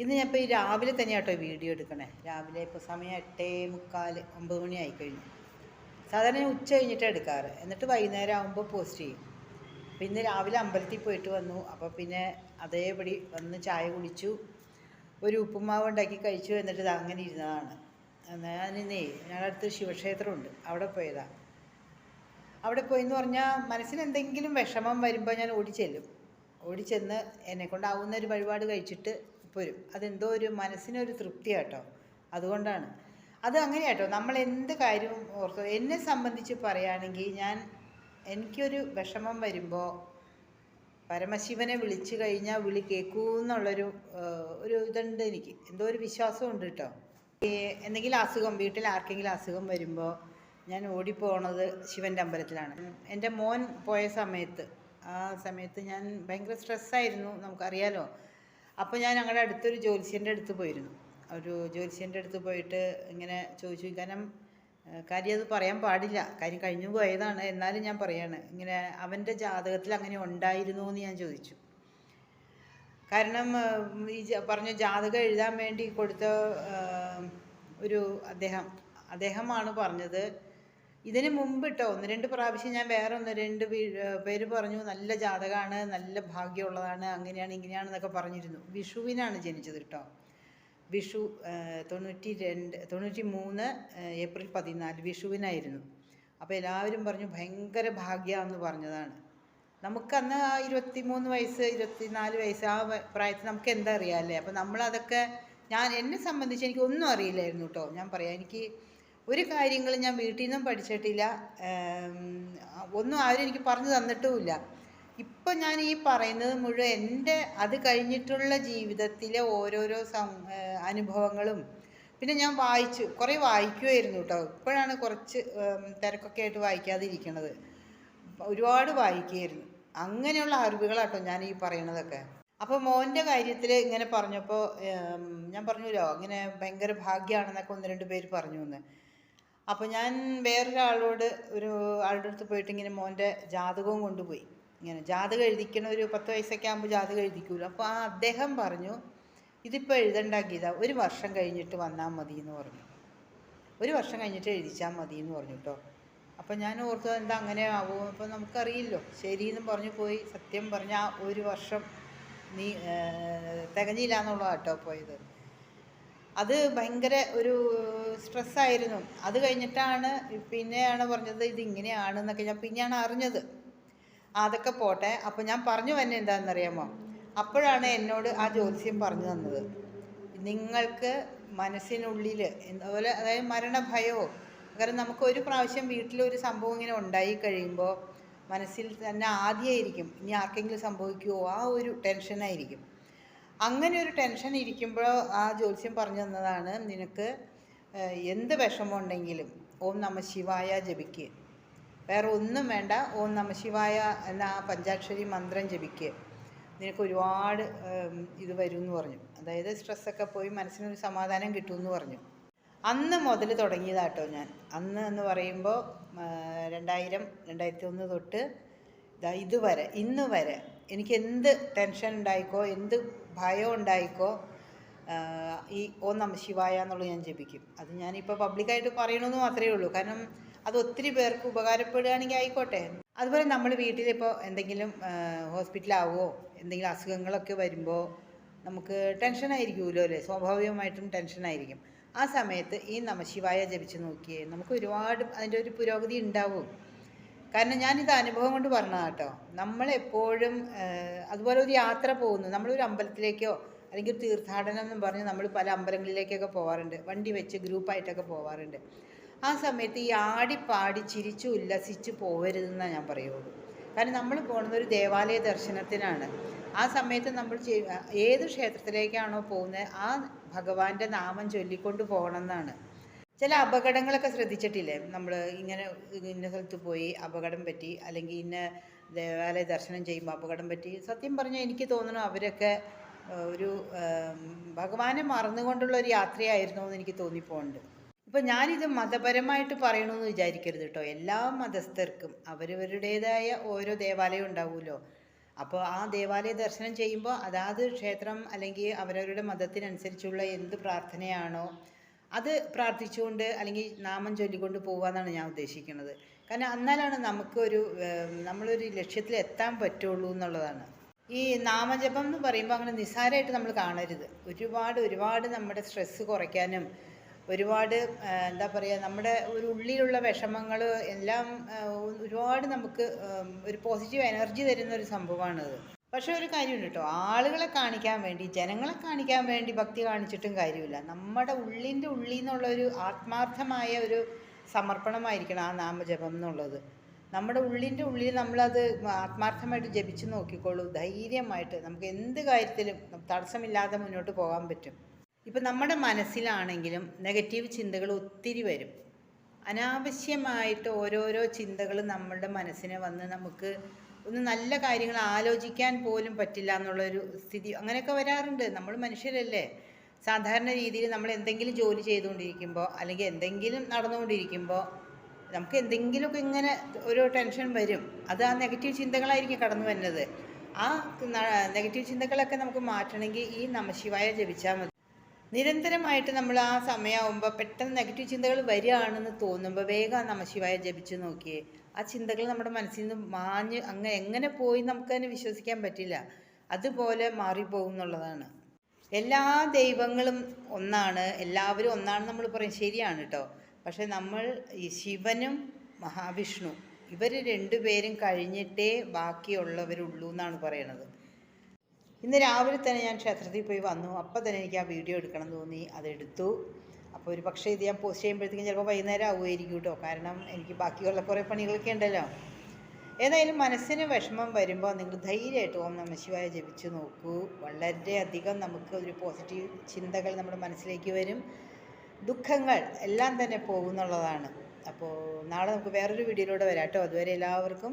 ഇന്ന് ഞാൻ ഇപ്പോൾ ഈ രാവിലെ തന്നെ കേട്ടോ വീഡിയോ എടുക്കണേ. രാവിലെ ഇപ്പോൾ സമയം എട്ടേ മുക്കാൽ ഒമ്പത് മണി ആയി കഴിഞ്ഞു. സാധാരണ ഞാൻ ഉച്ച കഴിഞ്ഞിട്ടാണ് എടുക്കാറ്. എന്നിട്ട് വൈകുന്നേരം ആകുമ്പോൾ പോസ്റ്റ് ചെയ്യും. പിന്നെ രാവിലെ അമ്പലത്തിൽ പോയിട്ട് വന്നു. അപ്പോൾ പിന്നെ അതേപടി വന്ന് ചായ കുടിച്ചു. ഒരു ഉപ്പുമാവ് ഉണ്ടാക്കി കഴിച്ചു. എന്നിട്ട് ഇത് അങ്ങനെ ഇരുന്നതാണ്. ഞാനിന്നേ ഞങ്ങളുടെ അടുത്ത് ശിവക്ഷേത്രമുണ്ട്. അവിടെ പോയതാണ് അവിടെ പോയി എന്ന് പറഞ്ഞാൽ മനസ്സിന് എന്തെങ്കിലും വിഷമം വരുമ്പോൾ ഞാൻ ഓടിച്ചെല്ലും ഓടിച്ചെന്ന് എന്നെക്കൊണ്ടാവുന്ന ഒരു വഴിപാട് കഴിച്ചിട്ട് പോരും അതെന്തോ ഒരു മനസ്സിനൊരു തൃപ്തി കേട്ടോ അതുകൊണ്ടാണ്. അത് അങ്ങനെയാട്ടോ. നമ്മൾ എന്ത് കാര്യവും ഓർത്തോ എന്നെ സംബന്ധിച്ച് പറയുകയാണെങ്കിൽ ഞാൻ എനിക്കൊരു വിഷമം വരുമ്പോൾ പരമശിവനെ വിളിച്ചു കഴിഞ്ഞാൽ വിളി കേൾക്കൂ എന്നുള്ളൊരു ഒരു ഇതുണ്ട് എനിക്ക്. എന്തോ ഒരു വിശ്വാസമുണ്ട് കേട്ടോ എന്തെങ്കിലും അസുഖം വീട്ടിൽ ആർക്കെങ്കിലും അസുഖം വരുമ്പോൾ ഞാൻ ഓടിപ്പോണത് ശിവന്റെ അമ്പലത്തിലാണ്. എന്റെ മോൻ പോയ സമയത്ത് ആ സമയത്ത് ഞാൻ ഭയങ്കര സ്ട്രെസ്സായിരുന്നു. നമുക്കറിയാലോ. അപ്പോൾ ഞാൻ ഞങ്ങളുടെ അടുത്തൊരു ജ്യോത്സ്യന്റെ അടുത്ത് പോയിരുന്നു. ഒരു ജ്യോത്സ്യന്റെ അടുത്ത് പോയിട്ട് ഇങ്ങനെ ചോദിച്ചു. കാരണം കാര്യം അത് പറയാൻ പാടില്ല. കാര്യം കഴിഞ്ഞു പോയതാണ്. എന്നാലും ഞാൻ പറയാണ് ഇങ്ങനെ അവന്റെ ജാതകത്തിൽ അങ്ങനെ ഉണ്ടായിരുന്നു എന്ന് ഞാൻ ചോദിച്ചു. കാരണം ഈ പറഞ്ഞ ജാതകം എഴുതാൻ വേണ്ടി കൊടുത്ത ഒരു അദ്ദേഹം അദ്ദേഹമാണ് പറഞ്ഞത് ഇതിന് മുമ്പ് കേട്ടോ ഒന്ന് രണ്ട് പ്രാവശ്യം ഞാൻ വേറെ ഒന്ന് രണ്ട് പേര് പറഞ്ഞു നല്ല ജാതകമാണ് നല്ല ഭാഗ്യമുള്ളതാണ് അങ്ങനെയാണ് ഇങ്ങനെയാണെന്നൊക്കെ പറഞ്ഞിരുന്നു. വിഷുവിനാണ് ജനിച്ചത് കേട്ടോ. വിഷു തൊണ്ണൂറ്റി രണ്ട് തൊണ്ണൂറ്റി മൂന്ന് ഏപ്രിൽ പതിനാല് വിഷുവിനായിരുന്നു. അപ്പോൾ എല്ലാവരും പറഞ്ഞു ഭയങ്കര ഭാഗ്യമാണെന്ന് പറഞ്ഞതാണ്. നമുക്കന്ന് ആ ഇരുപത്തി മൂന്ന് വയസ്സ് ഇരുപത്തിനാല് വയസ്സ് ആ പ്രായത്തിൽ നമുക്ക് എന്താ അറിയാമല്ലേ അപ്പോൾ നമ്മളതൊക്കെ ഞാൻ എന്നെ സംബന്ധിച്ച് എനിക്ക് ഒന്നും അറിയില്ലായിരുന്നു കേട്ടോ. ഞാൻ പറയാം എനിക്ക് ഒരു കാര്യങ്ങളും ഞാൻ വീട്ടിൽ നിന്നും പഠിച്ചിട്ടില്ല ഒന്നും ആരും എനിക്ക് പറഞ്ഞു തന്നിട്ടുമില്ല. ഇപ്പം ഞാൻ ഈ പറയുന്നത് മുഴുവൻ എന്റെ അത് കഴിഞ്ഞിട്ടുള്ള ജീവിതത്തിലെ ഓരോരോ അനുഭവങ്ങളും പിന്നെ ഞാൻ വായിച്ചു കുറേ വായിക്കുമായിരുന്നു കേട്ടോ. ഇപ്പോഴാണ് കുറച്ച് തിരക്കൊക്കെ ആയിട്ട് വായിക്കാതിരിക്കണത്. ഒരുപാട് വായിക്കുമായിരുന്നു അങ്ങനെയുള്ള അറിവുകളാട്ടോ ഞാൻ ഈ പറയണതൊക്കെ. അപ്പോൾ മോന്റെ കാര്യത്തിൽ ഇങ്ങനെ പറഞ്ഞപ്പോൾ ഞാൻ പറഞ്ഞല്ലോ ഇങ്ങനെ ഭയങ്കര ഭാഗ്യമാണെന്നൊക്കെ ഒന്ന് രണ്ട് പേര് പറഞ്ഞു എന്ന്. അപ്പോൾ ഞാൻ വേറൊരാളോട് ഒരു ആളുടെ അടുത്ത് പോയിട്ട് ഇങ്ങനെ മോന്റെ ജാതകവും കൊണ്ടുപോയി. ഇങ്ങനെ ജാതകം എഴുതിക്കണ ഒരു പത്ത് വയസ്സൊക്കെ ആകുമ്പോൾ ജാതകം എഴുതിക്കൂല. അപ്പോൾ ആ അദ്ദേഹം പറഞ്ഞു ഇതിപ്പോൾ എഴുതണ്ട ഗീത ഒരു വർഷം കഴിഞ്ഞിട്ട് വന്നാൽ മതി എന്ന് പറഞ്ഞു. ഒരു വർഷം കഴിഞ്ഞിട്ട് എഴുതിച്ചാൽ മതി എന്ന് പറഞ്ഞു കേട്ടോ അപ്പം ഞാൻ ഓർത്തു എന്താ അങ്ങനെ ആവുമോ അപ്പോൾ നമുക്കറിയില്ലോ. ശരിയെന്നും പറഞ്ഞു പോയി. സത്യം പറഞ്ഞ ആ ഒരു വർഷം നീ തികഞ്ഞില്ല എന്നുള്ളതാട്ടോ പോയത്. അത് ഭയങ്കര ഒരു സ്ട്രെസ്സായിരുന്നു അത് കഴിഞ്ഞിട്ടാണ് പിന്നെയാണ് പറഞ്ഞത് ഇത് ഇങ്ങനെയാണെന്നൊക്കെ ഞാൻ പിന്നെയാണ് അറിഞ്ഞത്. അതൊക്കെ പോട്ടെ. അപ്പോൾ ഞാൻ പറഞ്ഞു തന്നെ എന്താണെന്നറിയാമോ? അപ്പോഴാണ് എന്നോട് ആ ജ്യോത്സ്യം പറഞ്ഞു തന്നത്. നിങ്ങൾക്ക് മനസ്സിനുള്ളിൽ അതുപോലെ അതായത് മരണഭയമോ കാരണം നമുക്ക് ഒരു പ്രാവശ്യം വീട്ടിലൊരു സംഭവം ഇങ്ങനെ ഉണ്ടായി കഴിയുമ്പോൾ മനസ്സിൽ തന്നെ ആദ്യമായിരിക്കും ഇനി ആർക്കെങ്കിലും സംഭവിക്കുമോ ആ ഒരു ടെൻഷനായിരിക്കും അങ്ങനെ ഒരു ടെൻഷൻ ഇരിക്കുമ്പോൾ ആ ജ്യോത്സ്യം പറഞ്ഞു തന്നതാണ് നിനക്ക് എന്ത് വിഷമമുണ്ടെങ്കിലും ഓം നമ ശിവായ ജപിക്കുക വേറെ ഒന്നും വേണ്ട ഓം നമ ശിവായ എന്ന ആ പഞ്ചാക്ഷരി മന്ത്രം ജപിക്കുക നിനക്ക് ഒരുപാട് ഇത് വരും എന്ന് പറഞ്ഞു. അതായത് സ്ട്രെസ്സൊക്കെ പോയി മനസ്സിനൊരു സമാധാനം കിട്ടുമെന്ന് പറഞ്ഞു. അന്ന് മുതൽ തുടങ്ങിയതാട്ടോ ഞാൻ. അന്ന് എന്ന് പറയുമ്പോൾ രണ്ടായിരം രണ്ടായിരത്തി ഒന്ന് തൊട്ട് ഇതുവരെ ഇന്ന് വരെ എനിക്ക് എന്ത് ടെൻഷൻ ഉണ്ടായിക്കോ എന്ത് ഭയം ഉണ്ടായിക്കോ ഈ ഓ നമ ശിവായ എന്നുള്ളത് ഞാൻ ജപിക്കും. അത് ഞാനിപ്പോൾ പബ്ലിക്കായിട്ട് പറയണമെന്ന് മാത്രമേ ഉള്ളൂ. കാരണം അത് ഒത്തിരി പേർക്ക് ഉപകാരപ്പെടുകയാണെങ്കിൽ ആയിക്കോട്ടെ. അതുപോലെ നമ്മൾ വീട്ടിലിപ്പോൾ എന്തെങ്കിലും ഹോസ്പിറ്റലാവുമോ എന്തെങ്കിലും അസുഖങ്ങളൊക്കെ വരുമ്പോൾ നമുക്ക് ടെൻഷനായിരിക്കുമല്ലോ അല്ലേ? സ്വാഭാവികമായിട്ടും ടെൻഷനായിരിക്കും ആ സമയത്ത് ഈ നമശിവായ ജപിച്ച് നോക്കിയേ നമുക്ക് ഒരുപാട് അതിന്റെ ഒരു പുരോഗതി ഉണ്ടാവും. കാരണം ഞാനിത് അനുഭവം കൊണ്ട് പറഞ്ഞതാണ് കേട്ടോ. നമ്മളെപ്പോഴും അതുപോലെ ഒരു യാത്ര പോകുന്നു. നമ്മളൊരു അമ്പലത്തിലേക്കോ അല്ലെങ്കിൽ തീർത്ഥാടനം എന്ന് പറഞ്ഞ് നമ്മൾ പല അമ്പലങ്ങളിലേക്കൊക്കെ പോകാറുണ്ട് വണ്ടി വെച്ച് ഗ്രൂപ്പായിട്ടൊക്കെ പോകാറുണ്ട് ആ സമയത്ത് ഈ ആടി പാടി ചിരിച്ചു ഉല്ലസിച്ച് പോകരുതെന്നാണ് ഞാൻ പറയുള്ളൂ. കാരണം നമ്മൾ പോകുന്നത് ഒരു ദേവാലയ ദർശനത്തിനാണ്. ആ സമയത്ത് നമ്മൾ ഏത് ക്ഷേത്രത്തിലേക്കാണോ പോകുന്നത് ആ ഭഗവാന്റെ നാമം ചൊല്ലിക്കൊണ്ട് പോകണമെന്നാണ്. ചില അപകടങ്ങളൊക്കെ ശ്രദ്ധിച്ചിട്ടില്ലേ? നമ്മൾ ഇങ്ങനെ ഇന്ന സ്ഥലത്ത് പോയി അപകടം പറ്റി അല്ലെങ്കിൽ ഇന്ന ദേവാലയ ദർശനം ചെയ്യുമ്പോൾ അപകടം പറ്റി. സത്യം പറഞ്ഞാൽ എനിക്ക് തോന്നുന്നു അവരൊക്കെ ഒരു ഭഗവാനെ മറന്നുകൊണ്ടുള്ള ഒരു യാത്രയായിരുന്നു എന്ന് എനിക്ക് തോന്നിപ്പോണ്ട്. ഞാൻ ഞാനിത് മതപരമായിട്ട് പറയണമെന്ന് വിചാരിക്കരുത് കേട്ടോ എല്ലാ മതസ്ഥർക്കും അവരവരുടേതായ ഓരോ ദേവാലയം ഉണ്ടാവുമല്ലോ അപ്പോൾ ആ ദേവാലയ ദർശനം ചെയ്യുമ്പോൾ അതാത് ക്ഷേത്രം അല്ലെങ്കിൽ അവരവരുടെ മതത്തിനനുസരിച്ചുള്ള എന്ത് പ്രാർത്ഥനയാണോ അത് പ്രാർത്ഥിച്ചുകൊണ്ട് അല്ലെങ്കിൽ നാമം ചൊല്ലിക്കൊണ്ട് പോകാമെന്നാണ് ഞാൻ ഉദ്ദേശിക്കുന്നത്. കാരണം എന്നാലാണ് നമുക്കൊരു നമ്മളൊരു ലക്ഷ്യത്തിൽ എത്താൻ പറ്റുള്ളൂ എന്നുള്ളതാണ്. ഈ നാമജപം എന്ന് പറയുമ്പോൾ അങ്ങനെ നിസ്സാരമായിട്ട് നമ്മൾ കാണരുത്. ഒരുപാട് ഒരുപാട് നമ്മുടെ സ്ട്രെസ്സ് കുറയ്ക്കാനും ഒരുപാട് എന്താ പറയുക നമ്മുടെ ഒരു ഉള്ളിലുള്ള വിഷമങ്ങൾ എല്ലാം ഒരുപാട് നമുക്ക് ഒരു പോസിറ്റീവ് എനർജി തരുന്ന ഒരു സംഭവമാണത്. പക്ഷേ ഒരു കാര്യമുണ്ട് കേട്ടോ. ആളുകളെ കാണിക്കാൻ വേണ്ടി ജനങ്ങളെ കാണിക്കാൻ വേണ്ടി ഭക്തി കാണിച്ചിട്ടും കാര്യമില്ല. നമ്മുടെ ഉള്ളിന്റെ ഉള്ളിൽ നിന്നുള്ള ഒരു ആത്മാർത്ഥമായ ഒരു സമർപ്പണമായിരിക്കണം ആ നാമജപം എന്നുള്ളത്. നമ്മുടെ ഉള്ളിന്റെ ഉള്ളിൽ നമ്മളത് ആത്മാർത്ഥമായിട്ട് ജപിച്ചു നോക്കിക്കോളൂ. ധൈര്യമായിട്ട് നമുക്ക് എന്ത് കാര്യത്തിലും തടസ്സമില്ലാതെ മുന്നോട്ട് പോകാൻ പറ്റും. ഇപ്പം നമ്മുടെ മനസ്സിലാണെങ്കിലും നെഗറ്റീവ് ചിന്തകൾ ഒത്തിരി വരും. അനാവശ്യമായിട്ട് ഓരോരോ ചിന്തകൾ നമ്മളുടെ മനസ്സിനെ വന്ന് നമുക്ക് ഒന്ന് നല്ല കാര്യങ്ങൾ ആലോചിക്കാൻ പോലും പറ്റില്ല എന്നുള്ളൊരു സ്ഥിതി അങ്ങനെയൊക്കെ വരാറുണ്ട്. നമ്മൾ മനുഷ്യരല്ലേ? സാധാരണ രീതിയിൽ നമ്മൾ എന്തെങ്കിലും ജോലി ചെയ്തുകൊണ്ടിരിക്കുമ്പോൾ അല്ലെങ്കിൽ എന്തെങ്കിലും നടന്നുകൊണ്ടിരിക്കുമ്പോൾ നമുക്ക് എന്തെങ്കിലുമൊക്കെ ഇങ്ങനെ ഒരു ടെൻഷൻ വരും. അത് ആ നെഗറ്റീവ് ചിന്തകളായിരിക്കും കടന്നു വരുന്നത്. ആ നെഗറ്റീവ് ചിന്തകളൊക്കെ നമുക്ക് മാറ്റണമെങ്കിൽ ഈ നമശിവായ ജപിച്ചാൽ മതി. നിരന്തരമായിട്ട് നമ്മൾ ആ സമയമാകുമ്പോൾ പെട്ടെന്ന് നെഗറ്റീവ് ചിന്തകൾ വരികയാണെന്ന് തോന്നുമ്പോൾ വേഗം നമശിവായ ജപിച്ച് നോക്കിയേ. ആ ചിന്തകൾ നമ്മുടെ മനസ്സിൽ നിന്ന് മാഞ്ഞ് അങ്ങ് എങ്ങനെ പോയി നമുക്ക് അതിനെ വിശ്വസിക്കാൻ പറ്റില്ല. അതുപോലെ മാറിപ്പോകും എന്നുള്ളതാണ്. എല്ലാ ദൈവങ്ങളും ഒന്നാണ്. എല്ലാവരും ഒന്നാണ് നമ്മൾ പറയും. ശരിയാണ് കേട്ടോ പക്ഷെ നമ്മൾ ഈ ശിവനും മഹാവിഷ്ണു ഇവർ രണ്ടുപേരും കഴിഞ്ഞിട്ടേ ബാക്കിയുള്ളവരുള്ളൂ എന്നാണ് പറയണത്. ഇന്ന് രാവിലെ തന്നെ ഞാൻ ക്ഷേത്രത്തിൽ പോയി വന്നു. അപ്പോൾ തന്നെ എനിക്ക് ആ വീഡിയോ എടുക്കണം തോന്നി. അതെടുത്തു അപ്പോൾ ഒരു പക്ഷേ ഇത് ഞാൻ പോസ്റ്റ് ചെയ്യുമ്പോഴത്തേക്കും ചിലപ്പോൾ വൈകുന്നേരം ആവുമായിരിക്കും കേട്ടോ. കാരണം എനിക്ക് ബാക്കിയുള്ള കുറേ പണികളൊക്കെ ഉണ്ടല്ലോ. ഏതായാലും മനസ്സിന് വിഷമം വരുമ്പോൾ നിങ്ങൾ ധൈര്യമായിട്ട് ഓം നമശിവായ ജപിച്ചു നോക്കൂ. വളരെയധികം നമുക്ക് ഒരു പോസിറ്റീവ് ചിന്തകൾ നമ്മുടെ മനസ്സിലേക്ക് വരും. ദുഃഖങ്ങൾ എല്ലാം തന്നെ പോകുന്നുള്ളതാണ് അപ്പോൾ നാളെ നമുക്ക് വേറൊരു വീഡിയോയിലൂടെ വരാം കേട്ടോ. അതുവരെ എല്ലാവർക്കും